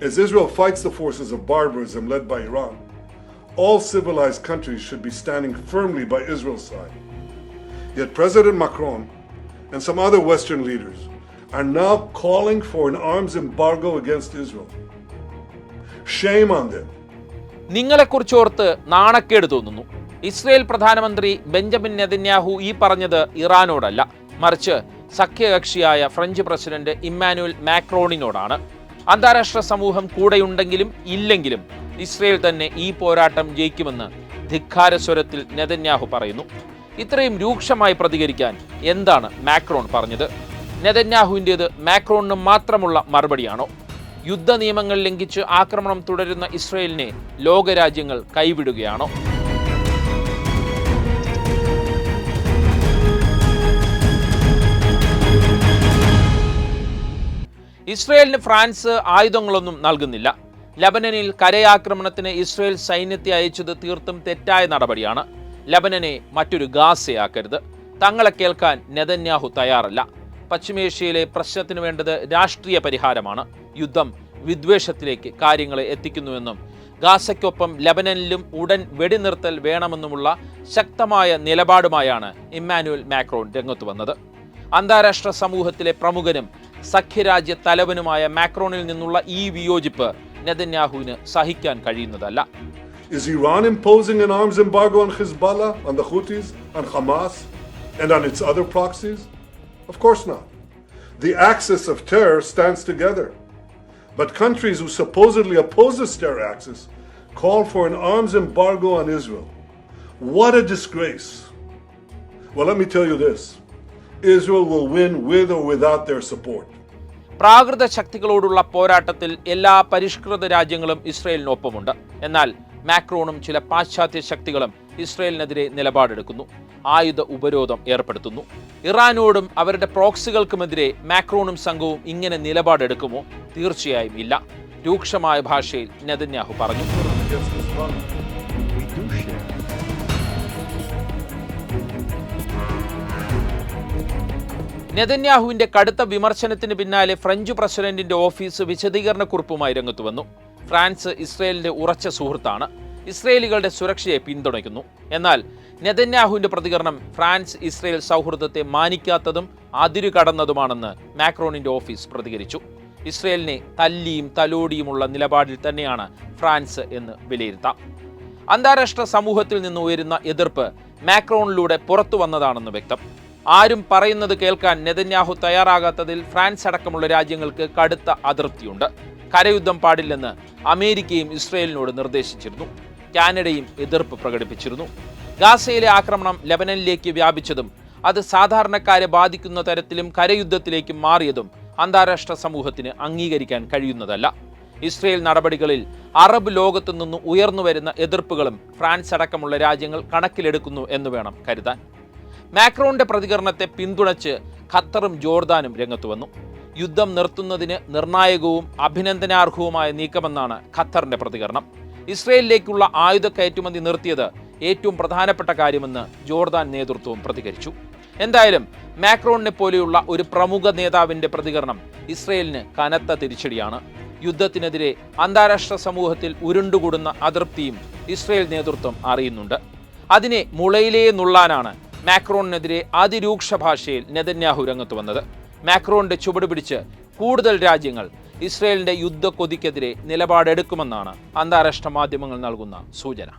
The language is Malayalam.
As Israel fights the forces of barbarism led by Iran, all civilized countries should be standing firmly by Israel's side. Yet President Macron and some other Western leaders are now calling for an arms embargo against Israel. Shame on them. നിങ്ങളെക്കുറിച്ച് ഓർത്ത് നാണക്കേട് തോന്നുന്നു ഇസ്രയേൽ പ്രധാനമന്ത്രി ബെഞ്ചമിൻ നെതന്യാഹു ഈ പറഞ്ഞത് ഇറാനോടല്ല മറിച്ച് സഖ്യകക്ഷിയായ ഫ്രഞ്ച് പ്രസിഡന്റ് ഇമ്മാനുവൽ മാക്രോണിനോടാണ് അന്താരാഷ്ട്ര സമൂഹം കൂടെയുണ്ടെങ്കിലും ഇല്ലെങ്കിലും ഇസ്രയേൽ തന്നെ ഈ പോരാട്ടം ജയിക്കുമെന്ന് ധിക്കാര സ്വരത്തിൽ നെതന്യാഹു പറയുന്നു. ഇത്രയും രൂക്ഷമായി പ്രതികരിക്കാൻ എന്താണ് മാക്രോൺ പറഞ്ഞത്? നെതന്യാഹുവിന്റേത് മാക്രോണിന് മാത്രമുള്ള മറുപടിയാണോ? യുദ്ധ നിയമങ്ങൾ ലംഘിച്ച് ആക്രമണം തുടരുന്ന ഇസ്രയേലിനെ ലോകരാജ്യങ്ങൾ കൈവിടുകയാണോ? ഇസ്രയേലിന് ഫ്രാൻസ് ആയുധങ്ങളൊന്നും നൽകുന്നില്ല. ലബനനിൽ കരയാക്രമണത്തിന് ഇസ്രയേൽ സൈന്യത്തെ അയച്ചത് തീർത്തും തെറ്റായ നടപടിയാണ്. ലബനനെ മറ്റൊരു ഗാസയാക്കരുത്. തങ്ങളെ കേൾക്കാൻ നെതന്യാഹു തയ്യാറല്ല. പശ്ചിമേഷ്യയിലെ പ്രശ്നത്തിന് വേണ്ടത് രാഷ്ട്രീയ പരിഹാരമാണ്. യുദ്ധം വിദ്വേഷത്തിലേക്ക് കാര്യങ്ങളെ എത്തിക്കുന്നുവെന്നും ഗാസയ്ക്കൊപ്പം ലബനനിലും ഉടൻ വെടിനിർത്തൽ വേണമെന്നുമുള്ള ശക്തമായ നിലപാടുമായാണ് ഇമ്മാനുവൽ മാക്രോൺ രംഗത്ത് വന്നത്. അന്താരാഷ്ട്ര സമൂഹത്തിലെ പ്രമുഖനും സഖ്യരാജ്യ തലവനുമായ മാക്രോണിൽ നിന്നുള്ള ഈ വിയോജിപ്പ് നെതന്യാഹുവിന് സഹിക്കാൻ കഴിയുന്നതല്ല Is Iran imposing an arms embargo on Hezbollah, on the Houthis, on Hamas, and on its other proxies? Of course not. The axis of terror stands together. But countries who supposedly oppose this terror axis call for an arms embargo on Israel. What a disgrace. Well, let me tell you this Israel will win with or without their support. പ്രാകൃത ശക്തികളോടുള്ള പോരാട്ടത്തിൽ എല്ലാ പരിഷ്കൃത രാജ്യങ്ങളും ഇസ്രയേലിനൊപ്പമുണ്ട്. എന്നാൽ മാക്രോണും ചില പാശ്ചാത്യ ശക്തികളും ഇസ്രയേലിനെതിരെ നിലപാടെടുക്കുന്നു. ആയുധ ഉപരോധം ഏർപ്പെടുത്തുന്നു. ഇറാനോടും അവരുടെ പ്രോക്സികൾക്കുമെതിരെ മാക്രോണും സംഘവും ഇങ്ങനെ നിലപാടെടുക്കുമോ തീർച്ചയായും ഇല്ല. രൂക്ഷമായ ഭാഷയിൽ നെതന്യാഹു പറഞ്ഞു. നെതന്യാഹുവിന്റെ കടുത്ത വിമർശനത്തിന് പിന്നാലെ ഫ്രഞ്ച് പ്രസിഡന്റിന്റെ ഓഫീസ് വിശദീകരണക്കുറിപ്പുമായി രംഗത്ത് വന്നു. ഫ്രാൻസ് ഇസ്രയേലിന്റെ ഉറച്ച സുഹൃത്താണ്. ഇസ്രയേലികളുടെ സുരക്ഷയെ പിന്തുണയ്ക്കുന്നു. എന്നാൽ നെതന്യാഹുവിന്റെ പ്രതികരണം ഫ്രാൻസ് ഇസ്രയേൽ സൗഹൃദത്തെ മാനിക്കാത്തതും അതിരുകടന്നതുമാണെന്ന് മാക്രോണിന്റെ ഓഫീസ് പ്രതികരിച്ചു. ഇസ്രയേലിനെ തല്ലിയും തലോടിയുമുള്ള നിലപാടിൽ തന്നെയാണ് ഫ്രാൻസ് എന്ന് വിലയിരുത്താം. അന്താരാഷ്ട്ര സമൂഹത്തിൽ നിന്ന് ഉയരുന്ന എതിർപ്പ് മാക്രോണിലൂടെ പുറത്തു വന്നതാണെന്ന് വ്യക്തം. ആരും പറയുന്നത് കേൾക്കാൻ നെതന്യാഹു തയ്യാറാകാത്തതിൽ ഫ്രാൻസ് അടക്കമുള്ള രാജ്യങ്ങൾക്ക് കടുത്ത അതൃപ്തിയുണ്ട് കരയുദ്ധം പാടില്ലെന്ന് അമേരിക്കയും ഇസ്രയേലിനോട് നിർദ്ദേശിച്ചിരുന്നു. കാനഡയും എതിർപ്പ് പ്രകടിപ്പിച്ചിരുന്നു. ഗാസയിലെ ആക്രമണം ലെബനനിലേക്ക് വ്യാപിച്ചതും അത് സാധാരണക്കാരെ ബാധിക്കുന്ന തരത്തിലും കരയുദ്ധത്തിലേക്കും മാറിയതും അന്താരാഷ്ട്ര സമൂഹത്തിന് അംഗീകരിക്കാൻ കഴിയുന്നതല്ല. ഇസ്രയേൽ നടപടികളിൽ അറബ് ലോകത്തു നിന്ന് ഉയർന്നു വരുന്ന എതിർപ്പുകളും ഫ്രാൻസ് അടക്കമുള്ള രാജ്യങ്ങൾ കണക്കിലെടുക്കുന്നു എന്ന് വേണം കരുതാൻ. മാക്രോണിന്റെ പ്രതികരണത്തെ പിന്തുണച്ച് ഖത്തറും ജോർദാനും രംഗത്ത് വന്നു. യുദ്ധം നിർത്തുന്നതിന് നിർണായകവും അഭിനന്ദനാർഹവുമായ നീക്കമെന്നാണ് ഖത്തറിന്റെ പ്രതികരണം. ഇസ്രയേലിലേക്കുള്ള ആയുധ കയറ്റുമതി നിർത്തിയത് ഏറ്റവും പ്രധാനപ്പെട്ട കാര്യമെന്ന് ജോർദാൻ നേതൃത്വവും പ്രതികരിച്ചു. എന്തായാലും മാക്രോണിനെ പോലെയുള്ള ഒരു പ്രമുഖ നേതാവിന്റെ പ്രതികരണം ഇസ്രയേലിന് കനത്ത തിരിച്ചടിയാണ്. യുദ്ധത്തിനെതിരെ അന്താരാഷ്ട്ര സമൂഹത്തിൽ ഉരുണ്ടുകൂടുന്ന അതൃപ്തിയും ഇസ്രയേൽ നേതൃത്വം അറിയുന്നുണ്ട്. അതിനെ മുളയിലേ നുള്ളാനാണ് മാക്രോണിനെതിരെ അതിരൂക്ഷ ഭാഷയിൽ നെതന്യാഹു രംഗത്ത് വന്നത്. മാക്രോണിന്റെ ചുവട് പിടിച്ച് കൂടുതൽ രാജ്യങ്ങൾ ഇസ്രയേലിന്റെ യുദ്ധ കൊതിക്കെതിരെ നിലപാടെടുക്കുമെന്നാണ് അന്താരാഷ്ട്ര മാധ്യമങ്ങൾ നൽകുന്ന സൂചന.